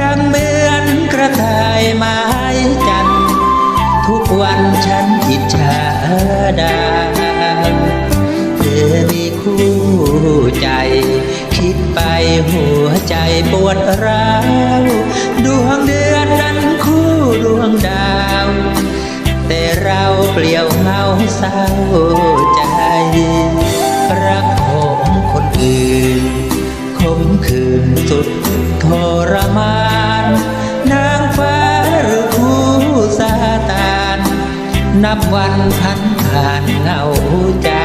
ดังเหมือนกระต่ายไม้จัน ทุกวันฉันอิจฉาดาเธอมีคู่ใจ คิดไปหัวใจปวดร้าวดวงเดือนนั้นคู่ดวงดาว แต่เราเปลี่ยวเงาเศร้า วันพันผ่านเหงาใจ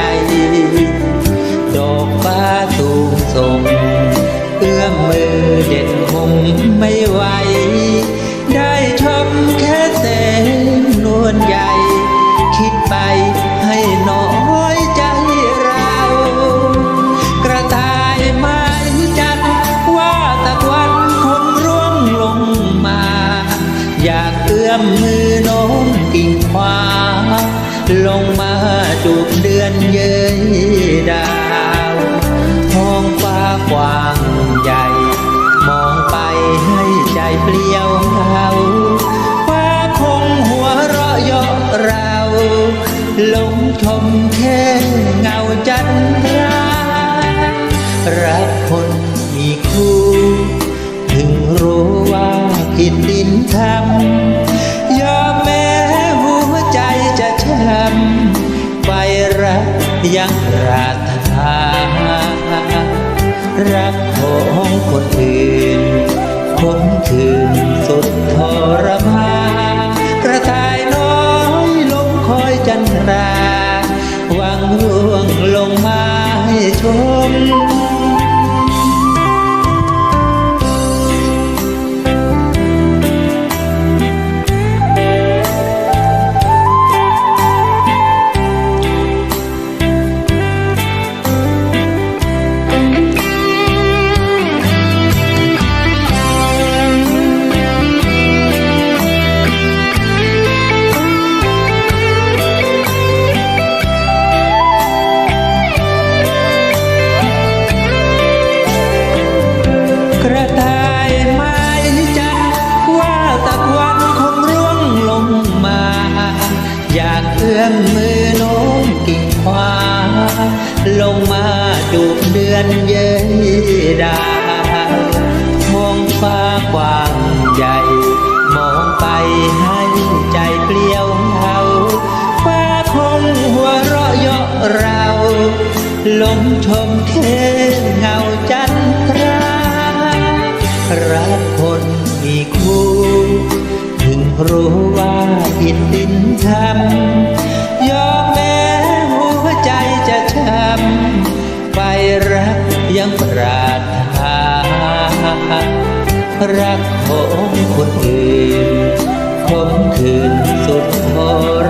อื้อมมือโน้มกิ่งขวา ลงมาจูบเดือนเย้ยดาวท้องฟ้ากว้างใหญ่ มองไปให้ใจเปลี่ยวเหงาฟ้าคงหัวเราะเยาะเราหลงชมแค่เงาจันทรา ยังปรารถนารักของคนอื่นคนถึงสุดทรมานกระต่ายน้อยลงคอยจันทราวังร่วงลงมาให้ชม ลงมาจูบเดือนเย้ยดาวท้องฟ้ากว้างใหญ่ มองไปให้ใจเปลี่ยวเหงาฟ้าคงหัวเราะเยาะเราลมชมเทเงาจันทรารักคนมีคู่ ถึงรู้ว่าผิดดินทำ ยังปราถนารักของคนอื่นคมคืนสุดท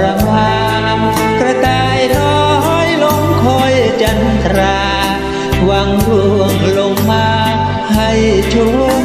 รมานกระต่ายร้อยลงคอยจันทรา หวังร่วงลงมาให้ชม